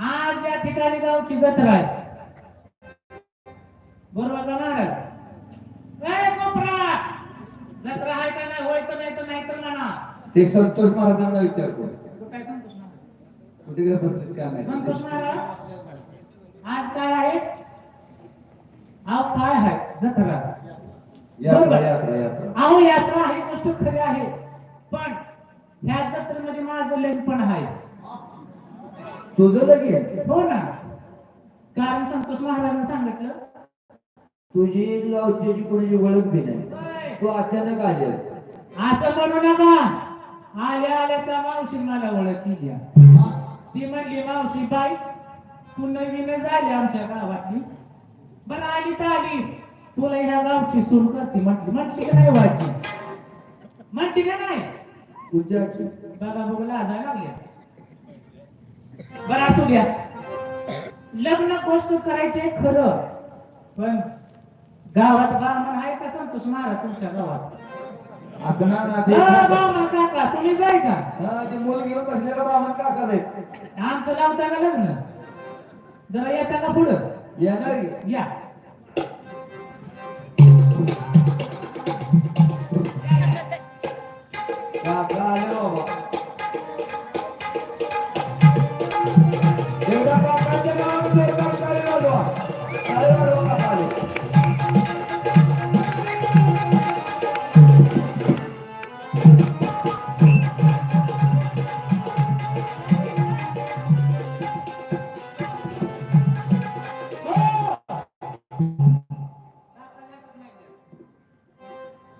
आज या ठिकाणी गावची जत्रा आहे. बरोबर का महाराज ए कोपरा! जत्रा आहे का नाही होय तर नाही तर नाही तर म्हणा. ते संतोष महाराजांना काय सांगतोस महाराज? कुठे गेलं बसले काय संतोष माहिती महाराज आज काय आहे? अहो काय आहे? जत्रा. यात्रा. यात्रा यात्रा. अहो यात्रा ही गोष्ट खरी आहे. पण ह्या जत्रेमध्ये माझं लेन पण आहे. तुझं लगेच हो ना. कारण संतोष महाराजांनी सांगितलं. तुझी गावची कोणाची ओळख बी नाही. "ओय, तू अचानक आले असं म्हणू नका. आल्या आल्या त्या मावशी मला ओळख द्या. ती म्हणली मावशी बाई तू नवीन झाली आमच्या गावातली. बरं आली तर आली. तुला ह्या गावची सून करते. म्हटली म्हटली का नाही व्हायची म्हटली का नाही? तुझ्या बघा बघू लाजा लागल्या. बरं असू द्या. लग्न गोष्ट करायचे खरं पण गावात ब्राह्मण आहे का संतोष महाराज तुमच्या गावात? अ, ब्राह्मण काका तुम्ही जाय का? हा, बसलेला बामण का करायचं आमचं लावता का लग्न? जरा येता का पुढं? येणार की? या. काका आले बाबा.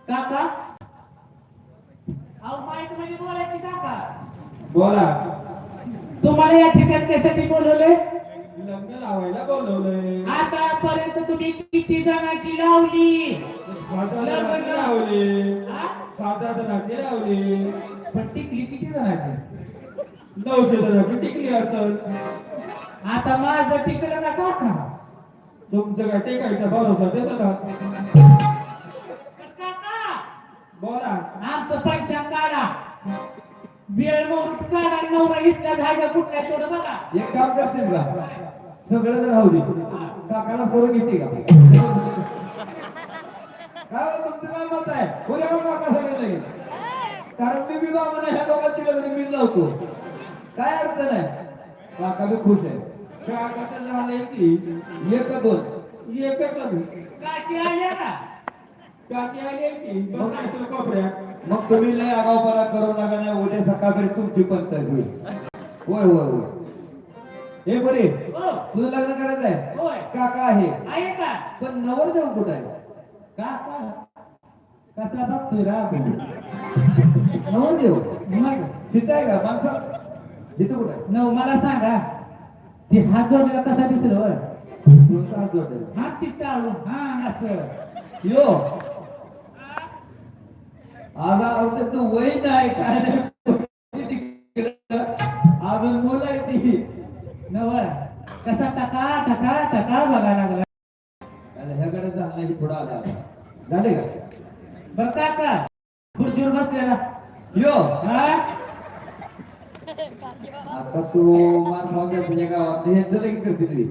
काका? अहो माईकमध्ये बोलायची काका बोला. तुम्हाला या ठिकाणी त्यासाठी बोलवले? लग्न लावायला बोलवलंय आतापर्यंत तुम्ही किती जणांची लावली? सात जणांची लावली? सात जणांची लावली. पण टिकली किती जणांची? नऊशे जणांची टिकली असल. आता माझं टिकलं ना काका? तुमचं काय टेकायचा भरोसा दिसत बोला. आमचं पंचांग काढा. वेळ मोहूर्त काढा नवरा इथल्या झाडं कुठल्या थोडं बघा. एक काम करतील का? सगळं राहू दे. काकाला करून घेते का? काय हो, तुमचं काय मत आहे? पण काका सगळं नाही. कारण मी बी बाबा ह्या दोघांची लग्न मी लावतो काय अर्थ नाही काका बी खुश आहे. काकाचं झालंय की एक दोन एकच. काकी आल्या का? काकी आली की? कोपऱ्यात. मग तुम्ही लय आगावपणा करू नका नाही उद्या सकाळपर्यंत तुमची पंचायत होईल. होय होय होय. हे बरे हो. तुझं लग्न करायचं आहे? काका आहे. का? पण नवर देऊ कुठं आहे? काका. कसा बघतोय राग? नवर देऊ मग. तिथं आहे का? माणसा? तिथं कुठं नव मला सांगा. ते हात जोडलेला कसा दिसेल वर हात जोडायला. हात हा असं. यो. आज आवडत तू वय नाही काय नाही. अजून मुलं आहे ती. नव कसा टका टका टका बघायला लागला. ह्याकडे की थोडा आला. झाले का? बर काका. खुर्चीवर बसलेला. यो. हा? आता तू खाऊन तुझ्या गावात. हे की करते तुम्ही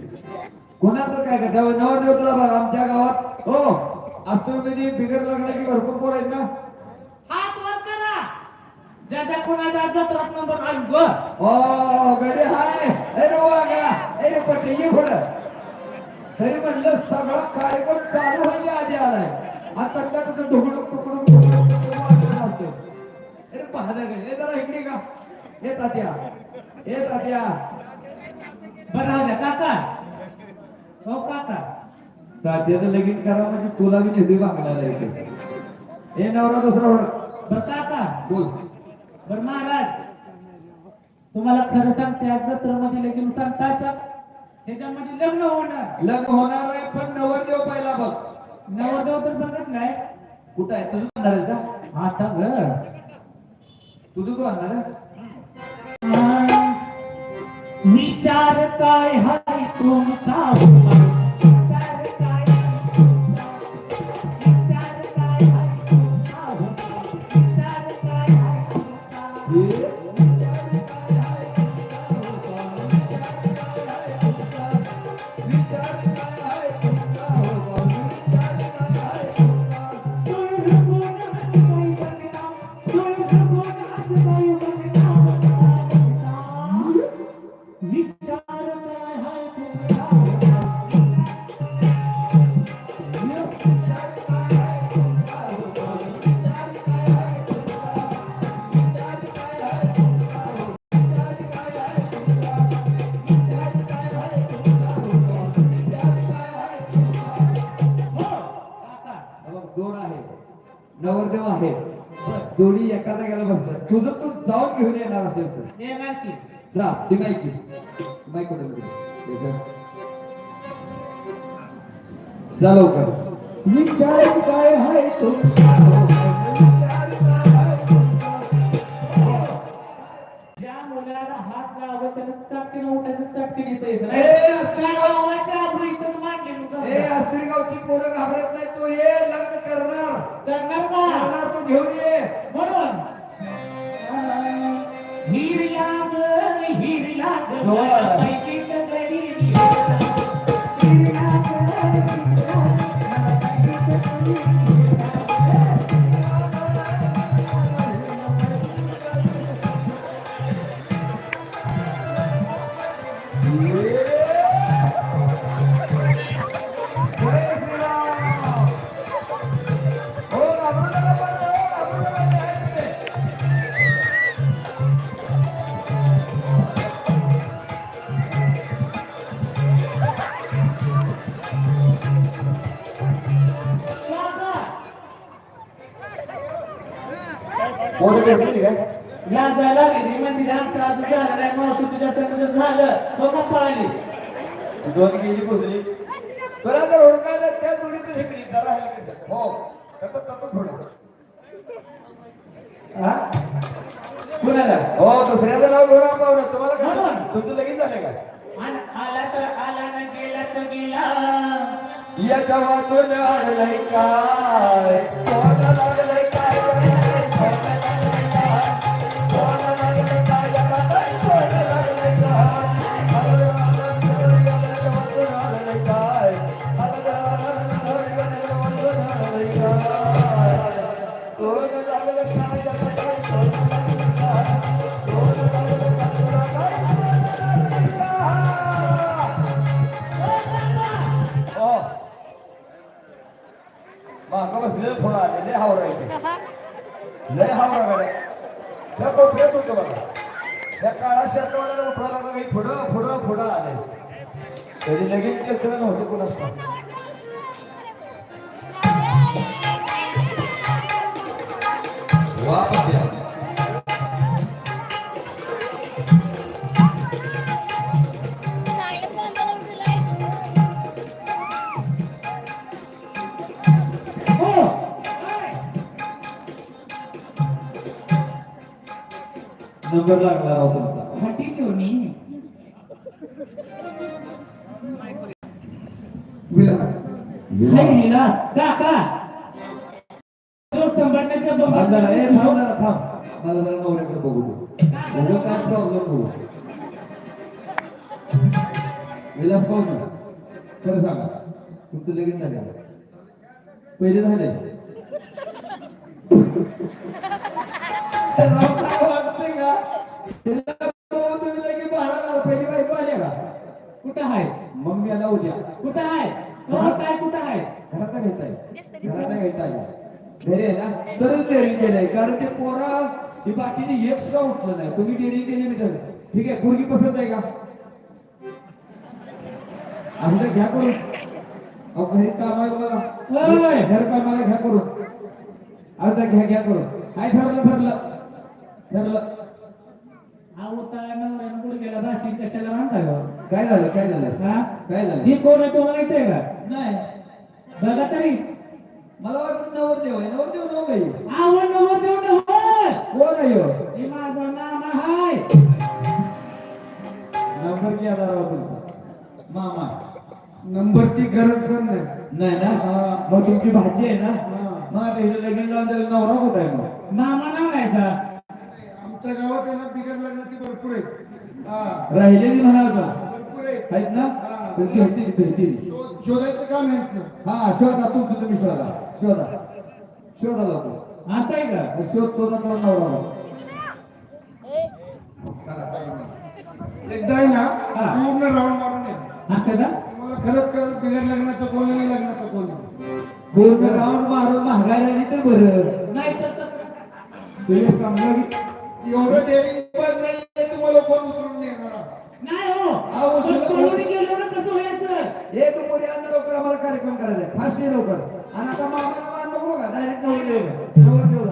कोणाचं काय का त्यामुळे नवर देव तुला बघ आमच्या गावात. हो असतो म्हणजे बिगर लग्नाची भरपूर पोर आहेत ना? हात वर करा. कोणाचा नंबर आली ग ओ गडे हाय. अरे वागा अरे पट्टे ये पुढं. तरी म्हणलं सगळा कार्यक्रम चालू व्हायच्या आधी आलाय. आता तुझं पाहता गडे जरा इकडे का? ये तात्या. ये तात्या. बरं राहू द्या. काका. हो काका. तात्याचं लगीन करा म्हणजे तुला बी नेहमी बांगलायला येते. हे नवरा दुसरा ओळख. बर काका. बोल. बर महाराज. तुम्हाला खरं सांगते आज जत्रेमध्ये लगीन सांगताच्या ह्याच्यामध्ये लग्न होणार. लग्न होणार आहे पण नवरदेव पहिला बघ. नवरदेव तर बघितलाय. कुठं आहे? तुझं का? आता ग तुझं तू आणणार आहे? विचार काय हाय तुमचा? जोडी एका जागेला बसतात तुझं तू जाऊन घेऊन येणार असेल तर. येणार की. जा ती माहिती माहिती गेली? जा लवकर. विचार काय आहे तो? ज्या मुलाला हात लावत त्याला चटकीनं उठायचं चटकीने इथं हिरला ग हिरला ग आला. पैकी या जायला गेली आमच्या आजू झालं नाही मावशी तुझ्या संग झालं तो का पळाली दोन गेली पोचली तुला जर ओळखायला त्या जोडीत शिकली जरा हलकी हो तसं तसं थोडं हा? कुणाला हो दुसऱ्याचं नाव घेऊन आपण तुम्हाला काय म्हणून. तुमचं लगेच झालं का आला तर आला ना गेला तर गेला याच्या वाचून अडलंय काय सोनं पुढं पुढं पुढं आले. तरी लगेच केलं नव्हतं कोणाच वा पत्या. हो नंबर लागला राव तुमचा हटी ठेवणी हाय नीला काका बघू दे. एवढं काय प्रॉब्लेम होऊ? विलास पाहू खरं सांगा. तुमचं लगीन झालं का? पहिले झाले राव, काय वाटतंय का? तिला पाहून तुम्ही लगेच बारा बारा पहिली बायको आल्या का? कुठं आहे? मग मी आला उद्या. कुठं आहे? तो काय कुठं आहे? घरात घेता येईल घरात नाही घेता येईल घरी आहे ना? तरच डेअरिंग केलंय. कारण ते पोरा ही बाकीची एक सुद्धा उठलं नाही. तुम्ही डेअरिंग केली मी तर. ठीक आहे पोरगी पसंत आहे का? असं घ्या करून. घरी काम आहे घर कामाला घ्या करून. आता घ्या घ्या करून. काय ठरलं ठरलं? ठरलं. हा उतारा नवऱ्यानं कुठे गेला भाषी कशाला म्हणता? काय झालं काय झालं? काय झालं? ही कोण आहे तुम्हाला माहिती आहे का? नाही. बघा तरी मला वाटतं नवरदेव आहे. नवरदेव नव आवड नवर देऊ नव्हत कोण आहे ह्यो? हे माझा नाम हाय. नंबर घ्या जरा तुमचा. मामा. नंबरची गरज पण नाही. नाही ना? मग तुमची भाजी आहे ना? मग आता हिचं लगीन लावून त्याला नवरा कुठं आहे मग? नामा नावायचा आमच्या गावात आहे ना बिगर लग्नाची भरपूर आहेत हा. राहिलेली म्हणा आता. भरपूर आहेत आहेत ना? तर भेटतील भेटतील. शोध- शोधायचं काम यांचं. हा शोधा तुमचं तुम्ही शोधा. शोधा. शोधा लोक असं आहे का? शोध तो नवरा नवरा एकदा आहे ना हा. पूर्ण राऊंड मारून या असं का? तुम्हाला खरंच कळत बिगर लग्नाचं कोण आणि लग्नाचं कोण. पूर्ण राऊंड मारून महागायला आली तर बरं. नाही तर तू एक चांगला गी- एवढं डेअरिंग पण नाही तुम्हाला कोण उचलून देणार? नाही हो. पळून गेलो ना कसं व्हायचं? मोरी आणा लवकर आम्हाला कार्यक्रम करायचा फास्ट लवकर. आणि आता नवरदेव नवरदेव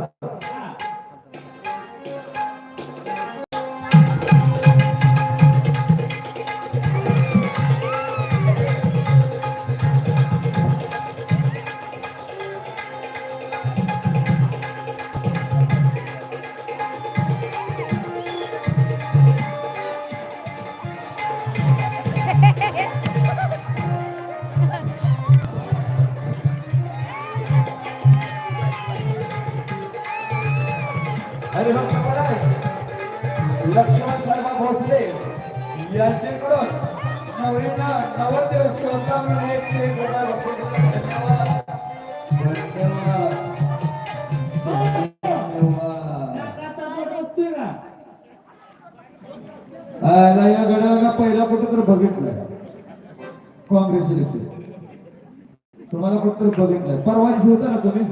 या गडाला पहिला कुठं तर बघितलंय काँग्रेस इलेक्शन तुम्हाला कुठं तर बघितलंय. परवा दिवशी होता ना तुम्ही?